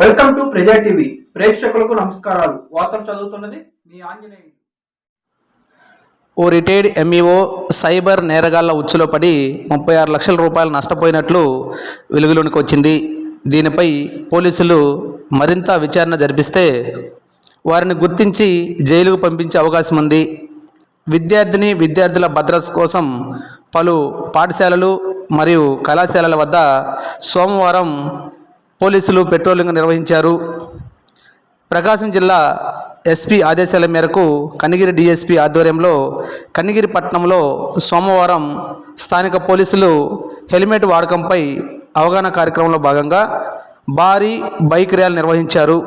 Welcome to ప్రజా TV. ప్రేక్షకులకు నమస్కారాలు. వార్తలు చదువుతున్నది మీ ఆంజనేయులు. ఓ రిటైర్డ్ ఎంఈఓ సైబర్ నేరగాళ్ళ ఉచ్చులో పడి ముప్పై ఆరు లక్షల రూపాయలు నష్టపోయినట్లు వెలుగులోనికి వచ్చింది. దీనిపై పోలీసులు మరింత విచారణ జరిపిస్తే వారిని గుర్తించి జైలుకు పంపించే అవకాశం ఉంది. విద్యార్థిని విద్యార్థుల భద్రత కోసం పలు పాఠశాలలు మరియు కళాశాలల వద్ద సోమవారం పోలీసులు పెట్రోలింగ్ నిర్వహించారు. ప్రకాశం జిల్లా ఎస్పీ ఆదేశాల మేరకు కనిగిరి డీఎస్పీ ఆధ్వర్యంలో కనిగిరి పట్టణంలో సోమవారం స్థానిక పోలీసులు హెల్మెట్ వాడకంపై అవగాహన కార్యక్రమంలో భాగంగా భారీ బైక్ ర్యాలీ నిర్వహించారు.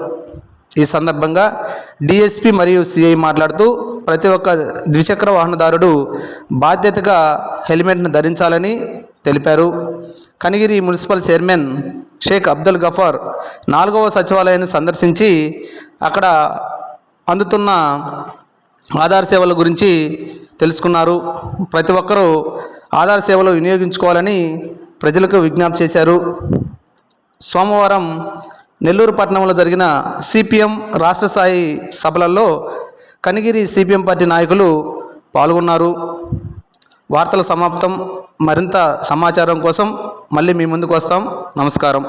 ఈ సందర్భంగా డిఎస్పి మరియు సిఐ మాట్లాడుతూ ప్రతి ఒక్క ద్విచక్ర వాహనదారుడు బాధ్యతగా హెల్మెట్ను ధరించాలని తెలిపారు. కనిగిరి మున్సిపల్ చైర్మన్ షేక్ అబ్దుల్ గఫార్ నాలుగవ సచివాలయాన్ని సందర్శించి అక్కడ అందుతున్న ఆధార్ సేవల గురించి తెలుసుకున్నారు. ప్రతి ఒక్కరూ ఆధార్ సేవలు వినియోగించుకోవాలని ప్రజలకు విజ్ఞప్తి చేశారు. సోమవారం నెల్లూరు పట్టణంలో జరిగిన సిపిఎం రాష్ట్ర స్థాయి సభలలో కనిగిరి సిపిఎం పార్టీ నాయకులు పాల్గొన్నారు. వార్తల సమాప్తం మరింత సమాచారం కోసం మళ్ళీ మీ ముందుకు వస్తాం. నమస్కారం.